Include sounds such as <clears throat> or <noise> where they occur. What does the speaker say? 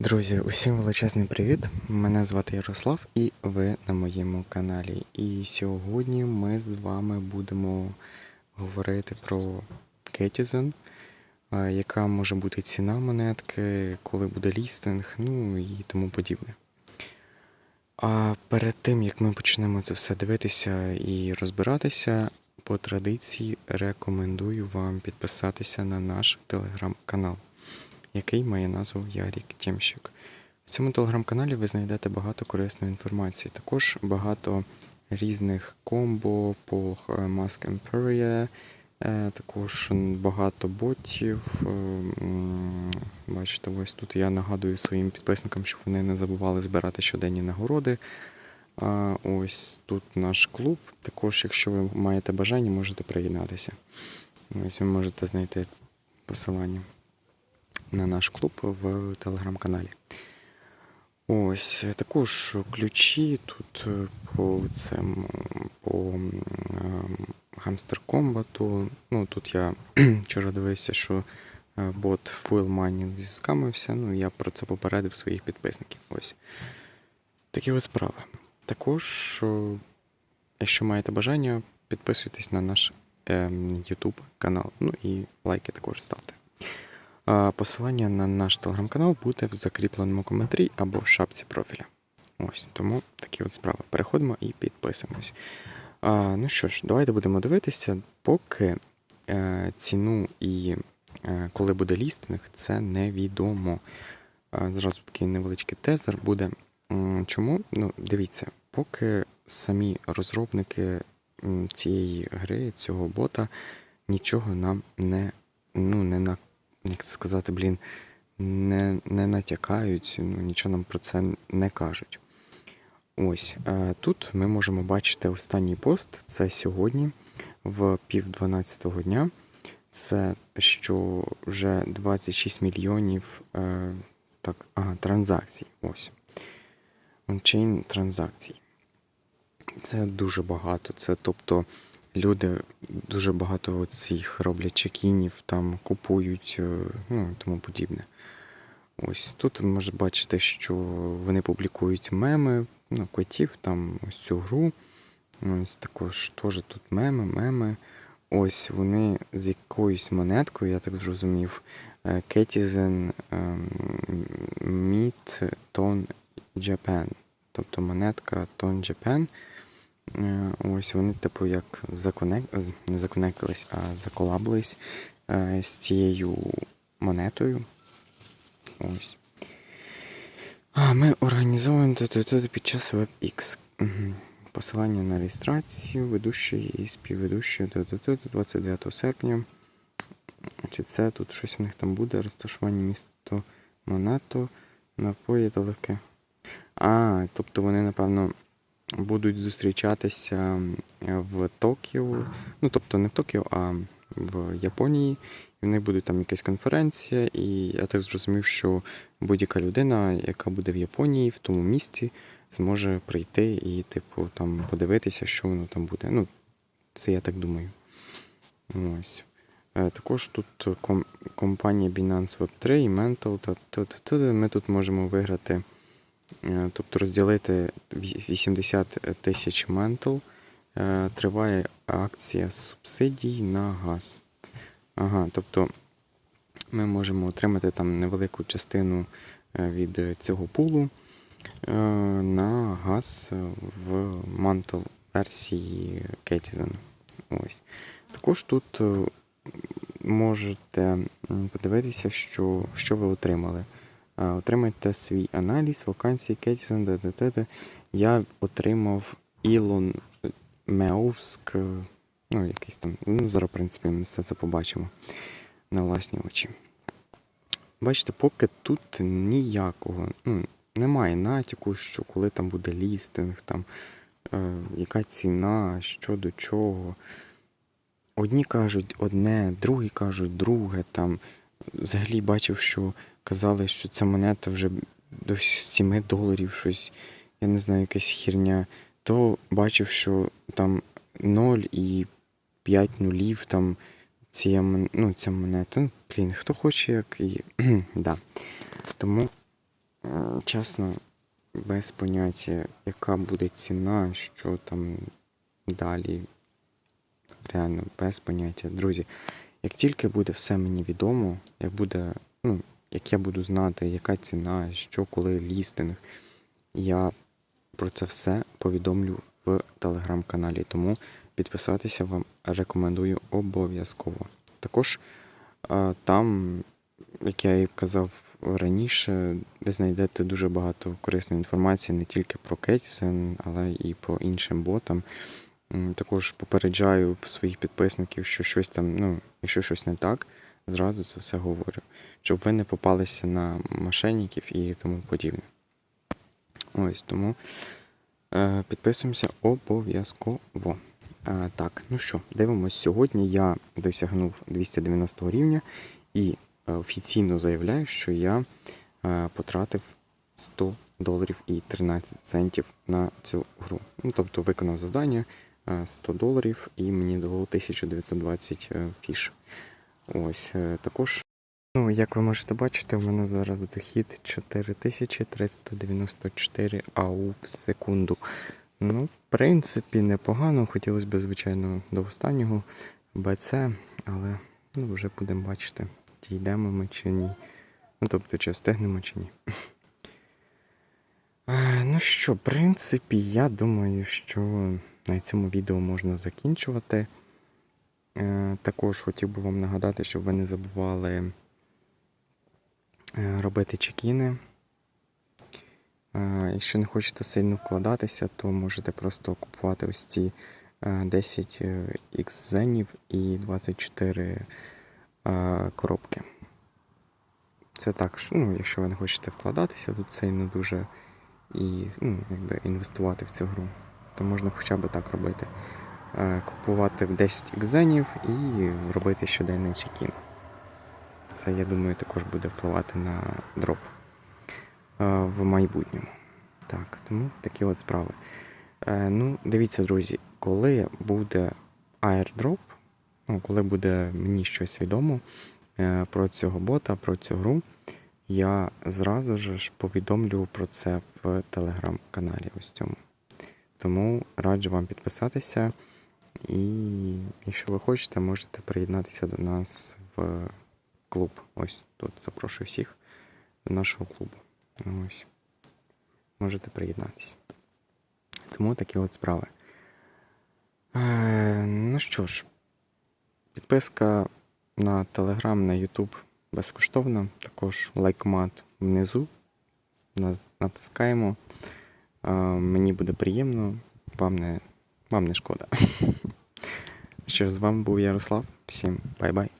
Друзі, усім величезний привіт! Мене звати Ярослав і ви на моєму каналі. І сьогодні ми з вами будемо говорити про Кетізен, яка може бути ціна монетки, коли буде лістинг, ну і тому подібне. А перед тим як ми почнемо це все дивитися і розбиратися, по традиції рекомендую вам підписатися на наш телеграм-канал який має назву Ярік Тємщик. В цьому телеграм-каналі ви знайдете багато корисної інформації. Також багато різних комбо по е, Mask Imperia, е, також багато ботів. е, Бачите, ось тут я нагадую своїм підписникам, щоб вони не забували збирати щоденні нагороди. А ось тут наш клуб. Також, якщо ви маєте бажання, можете приєднатися. Ось ви можете знайти посилання на наш клуб в телеграм-каналі. Ось також ключі тут е, по цим по Хамстер Комбату. Ну тут я <clears throat> вчора дивився, що е, бот Fuel Mining зіскамився. Ну я про це попередив своїх підписників. Ось такі ось справи. Також, е, якщо маєте бажання, підписуйтесь на наш ем, YouTube канал. Ну і лайки також ставте. Посилання на наш телеграм-канал буде в закріпленому коментарі або в шапці профіля. Ось тому такі от справи. Переходимо і підписуємось. А, Ну що ж, давайте будемо дивитися, поки е, ціну і е, коли буде лістинг, це невідомо. А, зразу такий невеличкий тезер буде. Чому? Ну, дивіться, поки самі розробники цієї гри, цього бота, нічого нам не, ну, не на як це сказати, блін, не не натякають, ну, нічого нам про це не кажуть. Ось е, тут ми можемо бачити останній пост. Це сьогодні, в пів 12 дня. Це що вже 26 мільйонів е, так, ага, транзакцій. Ось. Ончейн транзакцій. Це дуже багато. Це тобто люди дуже багато цих роблять чекінів, там купують, е, ну тому подібне. Ось тут ви можете бачити, що вони публікують меми, ну, котів, там ось цю гру. Ось також теж тут меми, меми. Ось вони з якоюсь монеткою, я так зрозумів. Кетізен Meet Ton Japan. Тобто монетка Ton Japan. Е, Ось вони, типу, як законек... не законектились, а заколабились е, з цією монетою. Ось. А ми організовуємо під час WebX. Посилання на реєстрацію, ведущий і співведущий тут 29 серпня. Чи це тут щось у них там буде? Розташування місто Монато, напої та легке. А, тобто вони, напевно, будуть зустрічатися в Токіо. Ну, тобто не в Токіо, а в Японії. І в них буде там якась конференція, і я так зрозумів, що будь-яка людина, яка буде в Японії, в тому місці, зможе прийти і, типу, там подивитися, що воно там буде. Ну, це я так думаю. Ось. Е, Також тут компанія Binance Web3 і Mental. Ми тут можемо виграти, тобто розділити 80 тисяч ментал. Е, Триває акція субсидій на газ. Ага, тобто ми можемо отримати там невелику частину е, від е, цього пулу е, на газ е, в мантл версії Кетізен. Ось. Також тут е, можете подивитися, що, що ви отримали. Е, Отримайте свій аналіз вакансій Кетізен. ДДТ. Я отримав Ілон Меовск. е, Ну, якийсь там. Ну, зараз, в принципі, ми все це побачимо на власні очі. Бачите, поки тут ніякого. Ну, немає натяку, що коли там буде лістинг, там, е, яка ціна, що до чого. Одні кажуть одне, другі кажуть друге. Там. Взагалі бачив, що казали, що ця монета вже до 7 доларів щось, я не знаю, якась херня. То бачив, що там 0 і 5 нулів там цієї ну, ця монета. Ну, блін, хто хоче, як і. <clears throat> да. Тому чесно, без поняття, яка буде ціна, що там далі. Реально, без поняття. Друзі, як тільки буде все мені відомо, як буде, ну, як я буду знати, яка ціна, що коли лістинг, я про це все повідомлю в телеграм-каналі. Тому підписатися вам рекомендую обов'язково. Також там, як я і казав раніше, ви знайдете дуже багато корисної інформації не тільки про Кетісен, але і по іншим ботам. Також попереджаю своїх підписників, що щось там, ну, якщо щось не так, зразу це все говорю. Щоб ви не попалися на мошенників і тому подібне. Ось тому е, підписуємося обов'язково. Е, так, ну що, дивимось. Сьогодні я досягнув 290 рівня і е, офіційно заявляю, що я е, потратив 100 доларів і 13 центів на цю гру. Ну, тобто виконав завдання е, 100 доларів і мені дало 1920 е, фіш. Ось е, також. Ну, як ви можете бачити, в мене зараз дохід 4394 АУ в секунду. Ну, в принципі, непогано. Хотілося б, звичайно, до останнього БЦ, але ну, вже будемо бачити, дійдемо ми чи ні. Ну, тобто, чи встигнемо чи ні. Е, Ну що, в принципі, я думаю, що на цьому відео можна закінчувати. Е, Також хотів би вам нагадати, щоб ви не забували е, робити чекіни. Е, Якщо не хочете сильно вкладатися, то можете просто купувати ось ці е, 10 X зенів і 24 е, коробки. Це так, ну, якщо ви не хочете вкладатися тут сильно дуже і ну, якби інвестувати в цю гру, то можна хоча б так робити. Е, Купувати 10 екзенів і робити щоденний чекін. Це, я думаю, також буде впливати на дроп е, в майбутньому. Так, тому такі от справи. Е, ну, дивіться, друзі, коли буде airdrop, ну, коли буде мені щось відомо про цього бота, про цю гру, я зразу ж повідомлю про це в телеграм-каналі ось цьому. Тому раджу вам підписатися. І якщо ви хочете, можете приєднатися до нас в клуб. Ось тут запрошую всіх до нашого клубу. Ось. Можете приєднатися. Тому такі от справи. Е, ну що ж, підписка на Телеграм, на Ютуб безкоштовна. Також лайкмат внизу. Нас натискаємо. Е, мені буде приємно, вам не, вам не шкода. <laughs> Що з вами був Ярослав. Всім бай-бай.